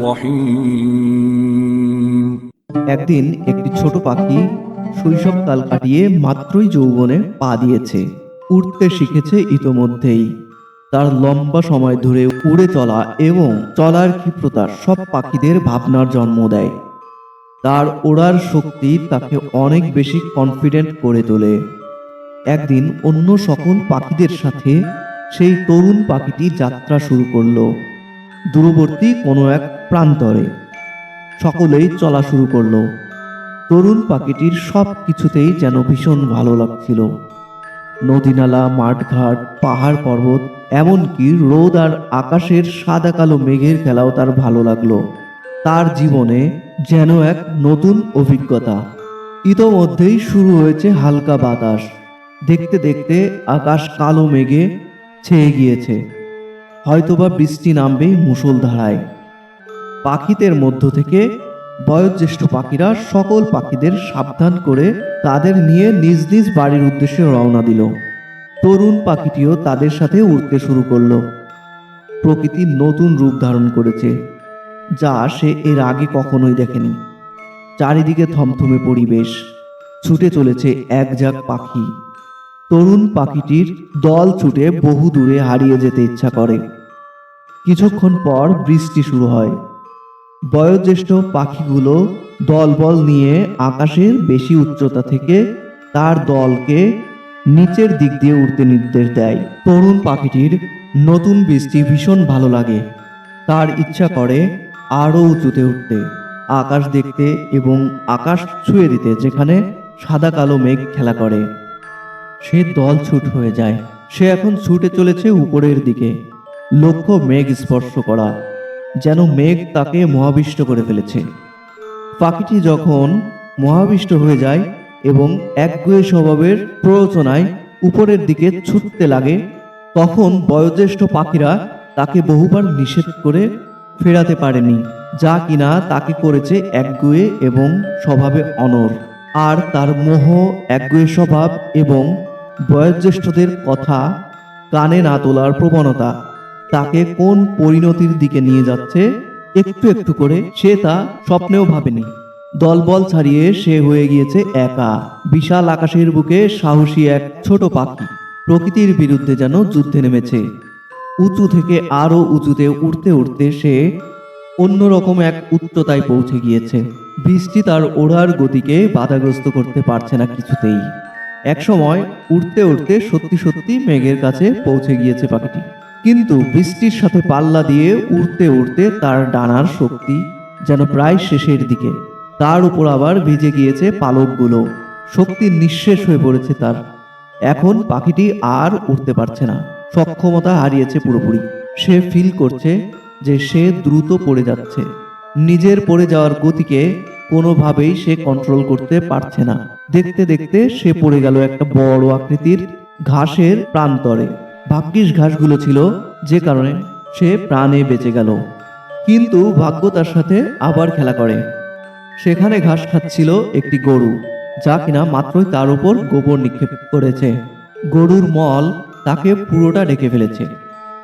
রহিম একদিন একটি ছোট পাখি শৈশবকাল কাটিয়ে মাত্রই যৌবনে পা দিয়েছে, উড়তে শিখেছে ইতোমধ্যেই। তার লম্বা সময় ধরে উড়ে চলা এবং চলার ক্ষিপ্রতা সব পাখিদের ভাবনার জন্ম দেয়। তার ওড়ার শক্তি তাকে অনেক বেশি কনফিডেন্ট করে তোলে। একদিন অন্য সকল পাখিদের সাথে সেই তরুণ পাখিটি যাত্রা শুরু করল। দূরবর্তী কোনো এক প্রান্তরে। সকলেই চলা শুরু করল। তরুণ পাখিটির সব কিছুতেই যেন ভীষণ ভালো লাগছিল। নদীনালা, মাঠঘাট, পাহাড় পর্বত, এমনকি রোদ আর আকাশের সাদা কালো মেঘের খেলাও তার ভালো লাগল। তার জীবনে যেন এক নতুন অভিজ্ঞতা। ইতোমধ্যেই শুরু হয়েছে হালকা বাতাস। দেখতে দেখতে আকাশ কালো মেঘে ছেয়ে গিয়েছে। হয়তোবা বৃষ্টি নামবে মুষলধারায়। পাখিদের মধ্য থেকে বয়োজ্যেষ্ঠ পাখিরা সকল পাখিদের সাবধান করে তাদের নিয়ে নিজ নিজ বাড়ির উদ্দেশ্যে রওনা দিল। তরুণ পাখিটিও তাদের সাথে উড়তে শুরু করল। প্রকৃতি নতুন রূপ ধারণ করেছে, যা সে এর আগে কখনোই দেখেনি। চারিদিকে থমথমে পরিবেশ, ছুটে চলেছে এক ঝাঁক পাখি। তরুণ পাখিটির দল ছুটে বহু দূরে হারিয়ে যেতে ইচ্ছা করে। কিছুক্ষণ পর বৃষ্টি শুরু হয়। বয়োজ্যেষ্ঠ পাখিগুলো দলবল নিয়ে আকাশের বেশি উচ্চতা থেকে তার দলকে নিচের দিক দিয়ে উঠতে নির্দেশ দেয়। তরুণ পাখিটির নতুন বৃষ্টি ভীষণ ভালো লাগে। তার ইচ্ছা করে আরও উঁচুতে উঠতে, আকাশ দেখতে এবং আকাশ ছুঁয়ে দিতে যেখানে সাদা কালো মেঘ খেলা করে। সে দল ছুট হয়ে যায়। সে এখন ছুটে চলেছে উপরের দিকে। লক্ষ্য মেঘ স্পর্শ করা, যেন মেঘ তাকে মহাবিষ্ট করে ফেলেছে। পাখিটি যখন মহাবিষ্ট হয়ে যায় এবং একগুয়ে স্বভাবের প্ররোচনায় উপরের দিকে ছুটতে লাগে, তখন বয়োজ্যেষ্ঠ পাখিরা তাকে বহুবার নিষেধ করে ফেরাতে পারেনি, যা কিনা তাকে করেছে একগুয়ে এবং স্বভাবে অনর। আর তার মোহ, একগুয়ে স্বভাব এবং বয়োজ্যেষ্ঠদের কথা কানে না তোলার প্রবণতা, তাকে কোন পরিণতির দিকে নিয়ে যাচ্ছে, একটু একটু করে সে তা স্বপ্নেও ভাবেনি। দলবল ছাড়িয়ে সে হয়ে গিয়েছে একা, বিশাল আকাশের বুকে সাহসী এক ছোট পাখি, প্রকৃতির বিরুদ্ধে যেন যুদ্ধে নেমেছে। উঁচু থেকে আরও উঁচুতে উঠতে উঠতে সে অন্যরকম এক উচ্চতায় পৌঁছে গিয়েছে। বৃষ্টি তার ওড়ার গতিকে বাধাগ্রস্ত করতে পারছে না কিছুতেই। একসময় উড়তে উড়তে সত্যি সত্যি মেঘের কাছে পৌঁছে গিয়েছে পাখিটি। কিন্তু বৃষ্টির সাথে পাল্লা দিয়ে উড়তে উড়তে তার ডানার শক্তি যেন প্রায় শেষের দিকে, তার উপর আবার ভিজে গিয়েছে পালকগুলো। শক্তি নিঃশেষ হয়ে পড়েছে তার। এখন পাখিটি আর উঠতে পারছে না। সক্ষমতা হারিয়েছে পুরোপুরি। সে ফিল করছে যে সে দ্রুত পড়ে যাচ্ছে। নিজের পড়ে যাওয়ার গতিকে কোনোভাবেই সে কন্ট্রোল করতে পারছে না। দেখতে দেখতে সে পড়ে গেল একটা বড় আকৃতির ঘাসের প্রান্তরে। ভাগ্যিস ঘাসগুলো ছিল যে কারণে সে প্রাণে বেঁচে গেল। কিন্তু ভাগ্য তার সাথে আবার খেলা করে। সেখানে ঘাস খাচ্ছিল একটি গরু, যা কিনা মাত্রই তার উপর গোবর নিক্ষেপ করেছে। গরুর মল তাকে পুরোটা ডেকে ফেলেছে।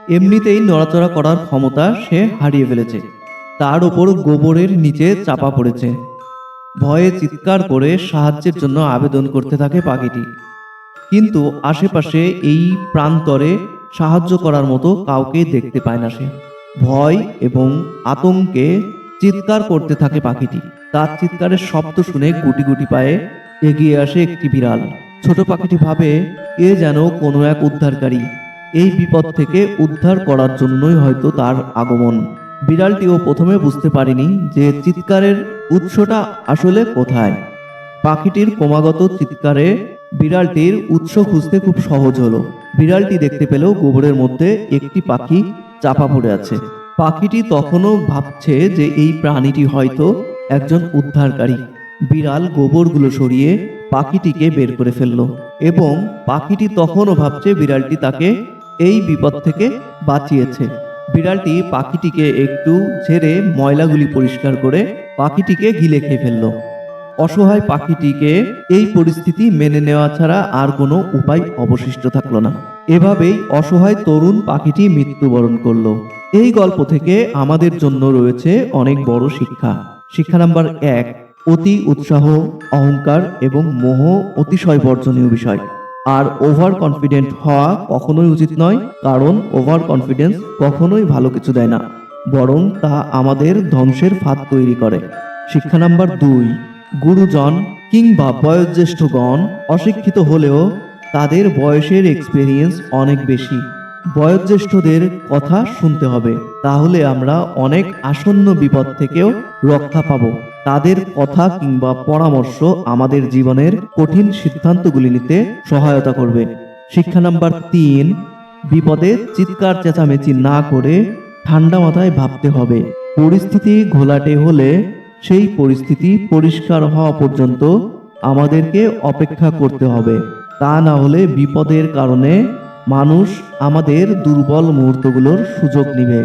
এমনিতেই নড়াচড়া করার ক্ষমতা সে হারিয়ে ফেলেছে। তার উপর গোবরের নিচে চাপা পড়েছে। ভয়ে চিৎকার করে সাহায্যের জন্য আবেদন করতে থাকে পাখিটি। কিন্তু আশেপাশে এই প্রান্তরে সাহায্য করার মতো কাউকে দেখতে পায় না সে। ভয় এবং আতঙ্কে চিৎকার করতে থাকে পাখিটি। তার চিৎকারের শব্দ শুনে গুটি গুটি পায়ে এগিয়ে আসে একটি বিড়াল। ছোট পাখিটি ভাবে, এ যেন কোনো এক উদ্ধারকারী। এই বিপদ থেকে উদ্ধার করার জন্যই হয়তো তার আগমন। বিড়ালটিও প্রথমে বুঝতে পারেনি যে চিৎকারের উৎসটা আসলে কোথায়। পাখিটির ক্রমাগত চিৎকারে বিড়ালটির উৎস খুঁজতে খুব সহজ হলো। বিড়ালটি দেখতে পেল গোবরের মধ্যে একটি পাখি চাপা পড়ে আছে। পাখিটি তখনও ভাবছে যে এই প্রাণীটি হয়তো একজন উদ্ধারকারী। বিড়াল গোবরগুলো সরিয়ে পাখিটিকে বের করে ফেলল এবং পাখিটি তখনও ভাবছে বিড়ালটি তাকে এই বিপদ থেকে বাঁচিয়েছে। বিড়ালটি পাখিটিকে একটু ঝেড়ে ময়লাগুলি পরিষ্কার করে পাখিটিকে গিলে খেয়ে ফেলল। অসহায় পাখিটিকে এই পরিস্থিতি মেনে নেওয়া ছাড়া আর কোনো উপায় অবশিষ্ট থাকল না। এভাবেই অসহায় তরুণ পাখিটি মৃত্যুবরণ করল। এই গল্প থেকে আমাদের জন্য রয়েছে অনেক বড় শিক্ষা। শিক্ষা নাম্বার এক, অতি উৎসাহ, অহংকার এবং মোহ অতিশয় বর্জনীয় বিষয়। আর ওভার কনফিডেন্ট হওয়া কখনোই উচিত নয়, কারণ ওভার কনফিডেন্স কখনোই ভালো কিছু দেয় না, বরং তা আমাদের ধ্বংসের ফাঁদ তৈরি করে। শিক্ষা নাম্বার দুই, গুরুজন কিংবা বয়োজ্যেষ্ঠগণ অশিক্ষিত হলেও তাদের বয়সের এক্সপেরিয়েন্স অনেক বেশি। বয়োজ্যেষ্ঠদের কথা শুনতে হবে, তাহলে আমরা অনেক আসন্ন বিপদ থেকেও রক্ষা পাবো। তাদের কথা কিংবা পরামর্শ আমাদের জীবনের কঠিন সিদ্ধান্তগুলি নিতে সহায়তা করবে। শিক্ষা নাম্বার তিন, বিপদে চিৎকার চেঁচামেচি না করে ঠান্ডা মাথায় ভাবতে হবে। পরিস্থিতি ঘোলাটে হলে সেই পরিস্থিতি পরিষ্কার হওয়া পর্যন্ত আমাদেরকে অপেক্ষা করতে হবে। তা না হলে বিপদের কারণে মানুষ আমাদের দুর্বল মুহূর্তগুলোর সুযোগ নিবে।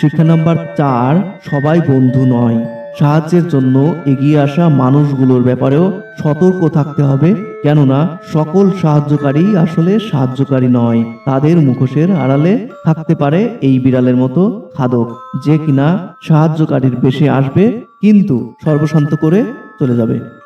শিক্ষা নাম্বার চার, সবাই বন্ধু নয়। সাহায্যের জন্য এগিয়ে আসা মানুষগুলোর ব্যাপারেও সতর্ক থাকতে হবে, কেননা সকল সাহায্যকারী আসলে সাহায্যকারী নয়, তাদের মুখোশের আড়ালে থাকতে পারে এই বিড়ালের মতো খাদক, যে কিনা সাহায্যকারীর বেশে আসবে, কিন্তু সর্বশান্ত করে চলে যাবে।